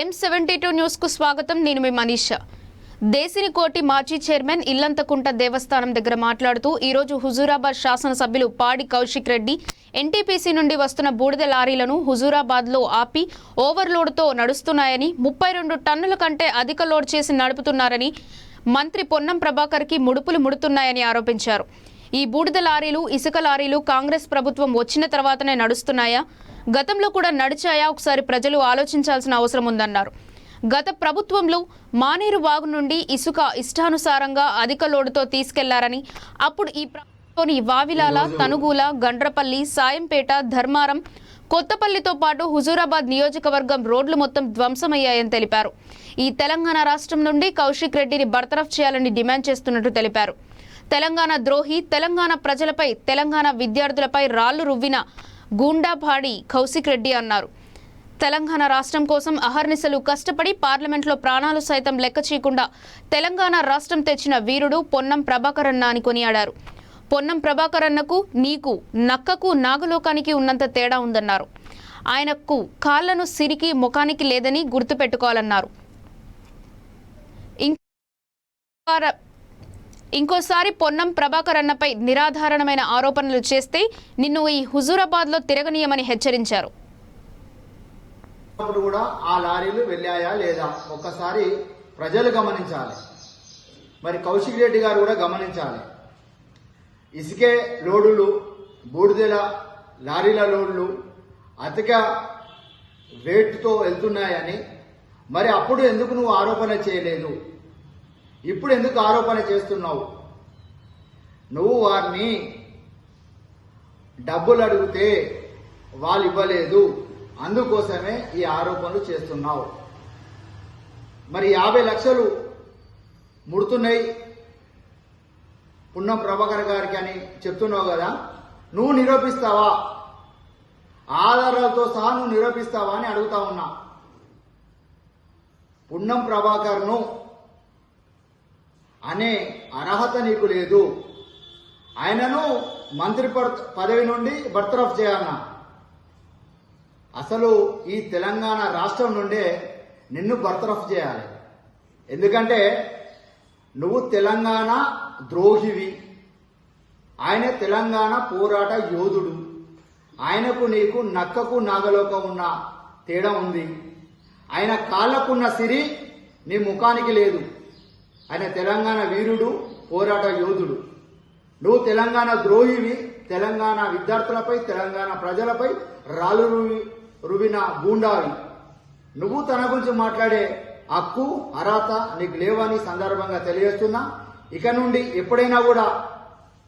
ఎం seventy two న్యూస్కు స్వాగతం. నేను మీ మనీషా. దేశినికోటి మాజీ చైర్మన్ ఇల్లంతకుంట దేవస్థానం దగ్గర మాట్లాడుతూ ఈరోజు హుజూరాబాద్ శాసనసభ్యులు పాడి కౌశిక్ రెడ్డి ఎన్టీపీసీ నుండి వస్తున్న బూడిద లారీలను హుజూరాబాద్లో ఆపి ఓవర్లోడ్తో నడుస్తున్నాయని ముప్పై రెండు టన్నుల కంటే అధిక లోడ్ చేసి నడుపుతున్నారని మంత్రి పొన్నం ప్రభాకర్కి ముడుపులు ముడుతున్నాయని ఆరోపించారు. ఈ బూడిద లారీలు ఇసుక లారీలు కాంగ్రెస్ ప్రభుత్వం వచ్చిన తర్వాతనే నడుస్తున్నాయా? గతంలో కూడా నడిచాయా? ఒకసారి ప్రజలు ఆలోచించాల్సిన అవసరం ఉందన్నారు. గత ప్రభుత్వంలో మానేరు వాగు నుండి ఇసుక ఇష్టానుసారంగా అధిక లోడుతో తీసుకెళ్ళారని అప్పుడు ఈ ప్రాంతంలోని వావిలాల తనుగూల గండ్రపల్లి సాయంపేట ధర్మారం కొత్తపల్లితో పాటు హుజూరాబాద్ నియోజకవర్గం రోడ్లు మొత్తం ధ్వంసమయ్యాయని తెలిపారు. ఈ తెలంగాణ రాష్ట్రం నుండి కౌశిక్ రెడ్డిని బర్తరఫ్ చేయాలని డిమాండ్ చేస్తున్నట్టు తెలిపారు. తెలంగాణ ద్రోహి తెలంగాణ ప్రజలపై తెలంగాణ విద్యార్థులపై రాళ్ళు రువ్విన గూండాపాడి కౌశిక్ రెడ్డి అన్నారు. తెలంగాణ రాష్ట్రం కోసం అహర్నిశలు కష్టపడి పార్లమెంట్లో ప్రాణాలు సైతం లెక్క చేయకుండా తెలంగాణ రాష్ట్రం తెచ్చిన వీరుడు పొన్నం ప్రభాకరన్న అని కొనియాడారు. పొన్నం ప్రభాకరన్నకు నీకు నక్కకు నాగలోకానికి ఉన్నంత తేడా ఉందన్నారు. ఆయనకు కాళ్ళను సిరికి ముఖానికి లేదని గుర్తుపెట్టుకోవాలన్నారు. ఇంకోసారి పొన్నం ప్రభాకర్ అన్నపై నిరాధారణమైన ఆరోపణలు చేస్తే నిన్ను ఈ హుజూరాబాద్లో తిరగనీయమని హెచ్చరించారు. కూడా ఆ లారీలు వెళ్ళాయా లేదా? ఒక్కసారి ప్రజలు గమనించాలి. మరి కౌశిక్ రెడ్డి గారు కూడా గమనించాలి. ఇసుకే లోడులు బూడిదెల లారీల లోడ్లు అతిక వెయిట్తో వెళ్తున్నాయని మరి అప్పుడు ఎందుకు నువ్వు ఆరోపణ చేయలేదు? ఇప్పుడు ఎందుకు ఆరోపణ చేస్తున్నావు? నువ్వు వారిని డబ్బులు అడిగితే వాళ్ళు ఇవ్వలేదు. అందుకోసమే ఈ ఆరోపణలు చేస్తున్నావు. మరి యాభై లక్షలు ముడుతున్నాయి. పున్నం ప్రభాకర్ గారికి అని చెప్తున్నావు కదా నువ్వు నిరూపిస్తావా? ఆధారాలతో సహా నువ్వు నిరూపిస్తావా అని అడుగుతా ఉన్నా. పున్నం ప్రభాకర్ను అనే అర్హత నీకు లేదు. ఆయనను మంత్రి పదవి నుండి బర్తరఫ్ చేయాలన్నా. అసలు ఈ తెలంగాణ రాష్ట్రం నుండే నిన్ను బర్తరఫ్ చేయాలి. ఎందుకంటే నువ్వు తెలంగాణ ద్రోహివి. ఆయన తెలంగాణ పోరాట యోధుడు. ఆయనకు నీకు నక్కకు నాగలోక ఉన్న తేడా ఉంది. ఆయన కాళ్ళకున్న సిరి నీ ముఖానికి లేదు. ఆయన తెలంగాణ వీరుడు పోరాట యోధుడు. నువ్వు తెలంగాణ ద్రోహివి తెలంగాణ విద్యార్థులపై తెలంగాణ ప్రజలపై రాళ్ళు రువి రువిన గూండావి. నువ్వు తన గురించి మాట్లాడే హక్కు అర్హత నీకు లేవని సందర్భంగా తెలియజేస్తున్నా. ఇక నుండి ఎప్పుడైనా కూడా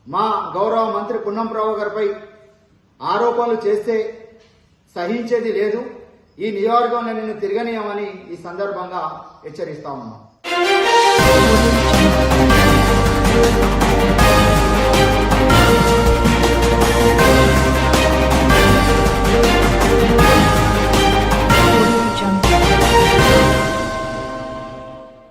మా గౌరవ మంత్రి పున్నంరావు గారిపై ఆరోపణలు చేస్తే సహించేది లేదు. ఈ నియోజకవర్గంలో నిన్ను తిరగనీయమని ఈ సందర్భంగా హెచ్చరిస్తా ఉన్నాను